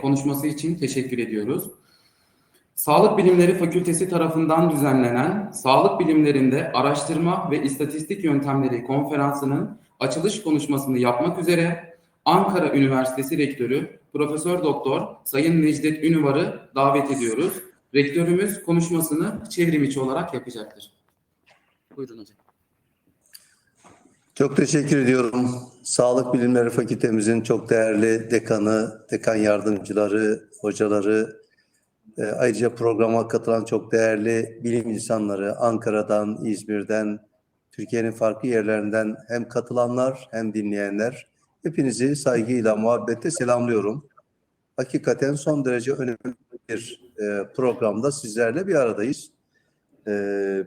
konuşması için teşekkür ediyoruz. Sağlık Bilimleri Fakültesi tarafından düzenlenen Sağlık Bilimlerinde Araştırma ve İstatistik Yöntemleri konferansının açılış konuşmasını yapmak üzere Ankara Üniversitesi Rektörü Profesör Doktor Sayın Necdet Ünüvar'ı davet ediyoruz. Rektörümüz konuşmasını çevrim içi olarak yapacaktır. Buyurun hocam. Çok teşekkür ediyorum. Sağlık Bilimleri Fakültemizin çok değerli dekanı, dekan yardımcıları, hocaları, e, ayrıca programa katılan çok değerli bilim insanları Ankara'dan, İzmir'den, Türkiye'nin farklı yerlerinden hem katılanlar hem dinleyenler hepinizi saygıyla, muhabbetle selamlıyorum. Hakikaten son derece önemli bir e, programda sizlerle bir aradayız. E,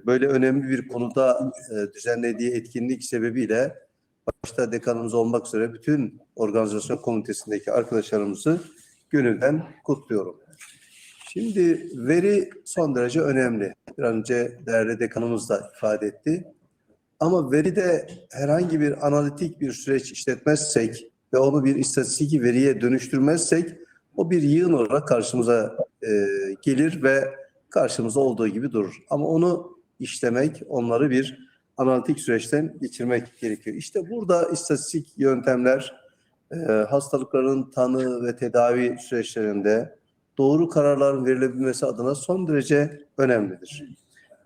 böyle önemli bir konuda e, düzenlediği etkinlik sebebiyle başta dekanımız olmak üzere bütün organizasyon komitesindeki arkadaşlarımızı gönülden kutluyorum. Şimdi veri son derece önemli. Bir an önce değerli dekanımız da ifade etti. Ama veride herhangi bir analitik bir süreç işletmezsek ve onu bir istatistik veriye dönüştürmezsek o bir yığın olarak karşımıza e, gelir ve karşımızda olduğu gibi durur. Ama onu işlemek, onları bir analitik süreçten geçirmek gerekiyor. İşte burada istatistik yöntemler e, hastalıkların tanı ve tedavi süreçlerinde doğru kararların verilebilmesi adına son derece önemlidir.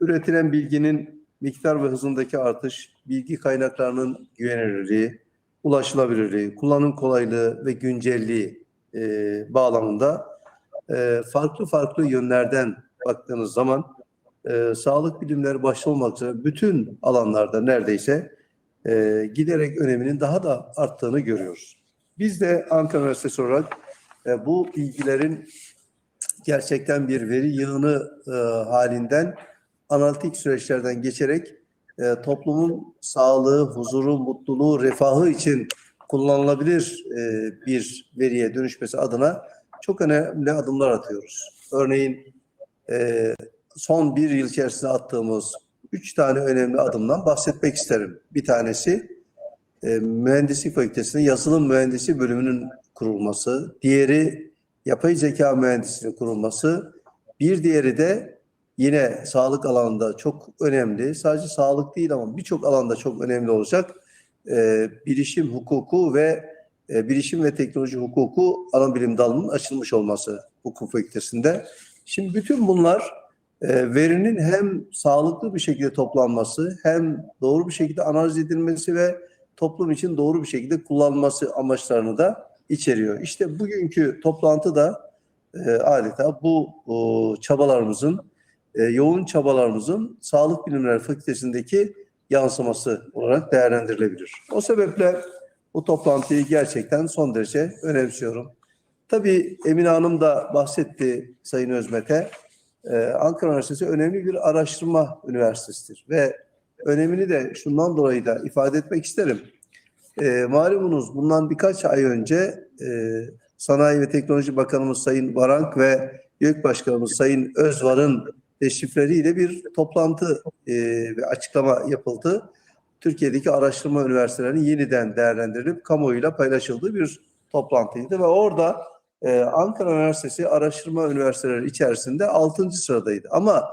Üretilen bilginin miktar ve hızındaki artış, bilgi kaynaklarının güvenilirliği, ulaşılabilirliği, kullanım kolaylığı ve güncelliği e, bağlamında e, farklı farklı yönlerden baktığınız zaman e, sağlık bilimleri başta olmak üzere bütün alanlarda neredeyse e, giderek öneminin daha da arttığını görüyoruz. Biz de Ankara Üniversitesi olarak e, bu bilgilerin gerçekten bir veri yığını e, halinden analitik süreçlerden geçerek e, toplumun sağlığı, huzuru, mutluluğu, refahı için kullanılabilir e, bir veriye dönüşmesi adına çok önemli adımlar atıyoruz. Örneğin e, son bir yıl içerisinde attığımız üç tane önemli adımdan bahsetmek isterim. Bir tanesi e, mühendislik fakültesinde yazılım mühendisi bölümünün kurulması, diğeri yapay zeka mühendisliğinin kurulması, bir diğeri de yine sağlık alanında çok önemli, sadece sağlık değil ama birçok alanda çok önemli olacak e, bilişim hukuku ve e, bilişim ve teknoloji hukuku ana bilim dalının açılmış olması hukuk fakültesinde. Şimdi bütün bunlar e, verinin hem sağlıklı bir şekilde toplanması hem doğru bir şekilde analiz edilmesi ve toplum için doğru bir şekilde kullanılması amaçlarını da içeriyor. İşte bugünkü toplantı da e, adeta bu o, çabalarımızın, e, yoğun çabalarımızın Sağlık Bilimleri Fakültesindeki yansıması olarak değerlendirilebilir. O sebeple bu toplantıyı gerçekten son derece önemsiyorum. Tabii Emine Hanım da bahsetti Sayın Özmet'e. Ee, Ankara Üniversitesi önemli bir araştırma üniversitesidir ve önemini de şundan dolayı da ifade etmek isterim. Ee, malumunuz bundan birkaç ay önce e, Sanayi ve Teknoloji Bakanımız Sayın Varank ve YÖK Başkanımız Sayın Özvar'ın teşrifleriyle bir toplantı e, ve açıklama yapıldı. Türkiye'deki araştırma üniversitelerinin yeniden değerlendirilip kamuoyuyla paylaşıldığı bir toplantıydı ve orada e, Ankara Üniversitesi araştırma üniversiteleri içerisinde 6. sıradaydı. Ama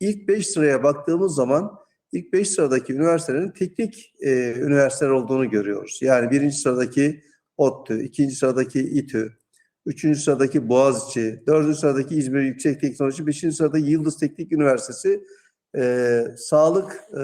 ilk 5 sıraya baktığımız zaman ilk 5 sıradaki üniversitelerin teknik e, üniversiteler olduğunu görüyoruz. Yani birinci sıradaki ODTÜ, ikinci sıradaki İTÜ, üçüncü sıradaki Boğaziçi, dördüncü sıradaki İzmir Yüksek Teknoloji, beşinci sırada Yıldız Teknik Üniversitesi e, sağlık e,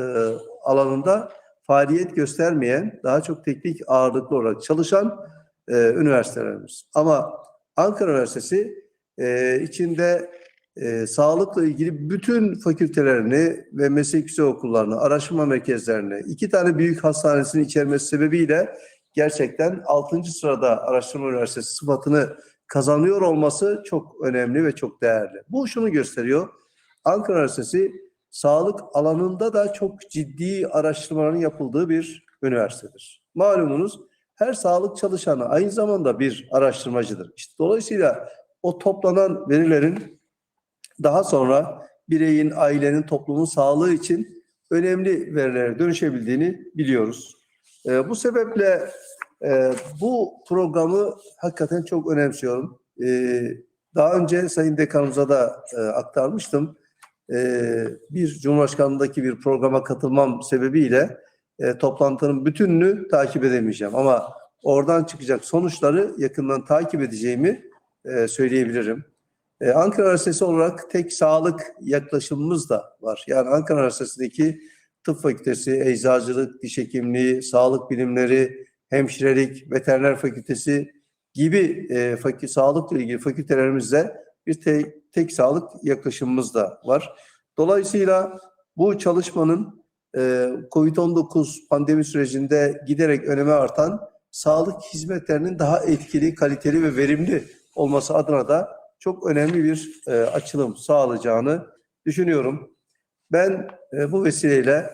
alanında faaliyet göstermeyen, daha çok teknik ağırlıklı olarak çalışan e, üniversitelerimiz. Ama Ankara Üniversitesi e, içinde e, sağlıkla ilgili bütün fakültelerini ve meslek yüksek okullarını, araştırma merkezlerini, iki tane büyük hastanesini içermesi sebebiyle gerçekten 6. sırada araştırma üniversitesi sıfatını kazanıyor olması çok önemli ve çok değerli. Bu şunu gösteriyor. Ankara Üniversitesi sağlık alanında da çok ciddi araştırmaların yapıldığı bir üniversitedir. Malumunuz her sağlık çalışanı aynı zamanda bir araştırmacıdır. İşte dolayısıyla o toplanan verilerin daha sonra bireyin, ailenin, toplumun sağlığı için önemli verilere dönüşebildiğini biliyoruz. E, bu sebeple e, bu programı hakikaten çok önemsiyorum. e, daha önce Sayın Dekanımıza da e, aktarmıştım. E, bir Cumhurbaşkanlığındaki bir programa katılmam sebebiyle e, toplantının bütününü takip edemeyeceğim. Ama oradan çıkacak sonuçları yakından takip edeceğimi e, söyleyebilirim. E, Ankara Üniversitesi olarak tek sağlık yaklaşımımız da var. Yani Ankara Üniversitesi'ndeki tıp fakültesi, eczacılık, diş hekimliği, sağlık bilimleri, hemşirelik, veteriner fakültesi gibi e, fakü, sağlıkla ilgili fakültelerimizde bir te- tek sağlık yaklaşımımız da var. Dolayısıyla bu çalışmanın COVID-19 pandemi sürecinde giderek öneme artan sağlık hizmetlerinin daha etkili, kaliteli ve verimli olması adına da çok önemli bir e, açılım sağlayacağını düşünüyorum. Ben e, bu vesileyle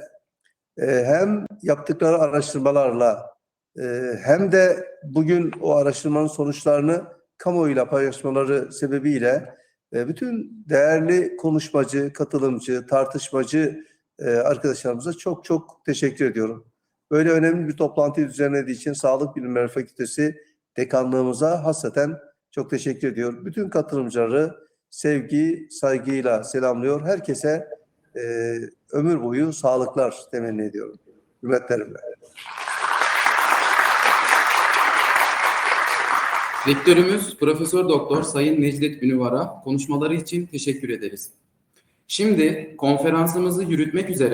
e, hem yaptıkları araştırmalarla e, hem de bugün o araştırmanın sonuçlarını kamuoyuyla paylaşmaları sebebiyle e, bütün değerli konuşmacı, katılımcı, tartışmacı e, arkadaşlarımıza çok çok teşekkür ediyorum. Böyle önemli bir toplantıyı düzenlediği için Sağlık Bilimleri Fakültesi dekanlığımıza hasreten çok teşekkür ediyorum. Bütün katılımcıları sevgi, saygıyla selamlıyor. Herkese e, ömür boyu sağlıklar temenni ediyorum. Hürmetlerimle. Rektörümüz Profesör Doktor Sayın Necdet Ünüvar'a konuşmaları için teşekkür ederiz. Şimdi konferansımızı yürütmek üzere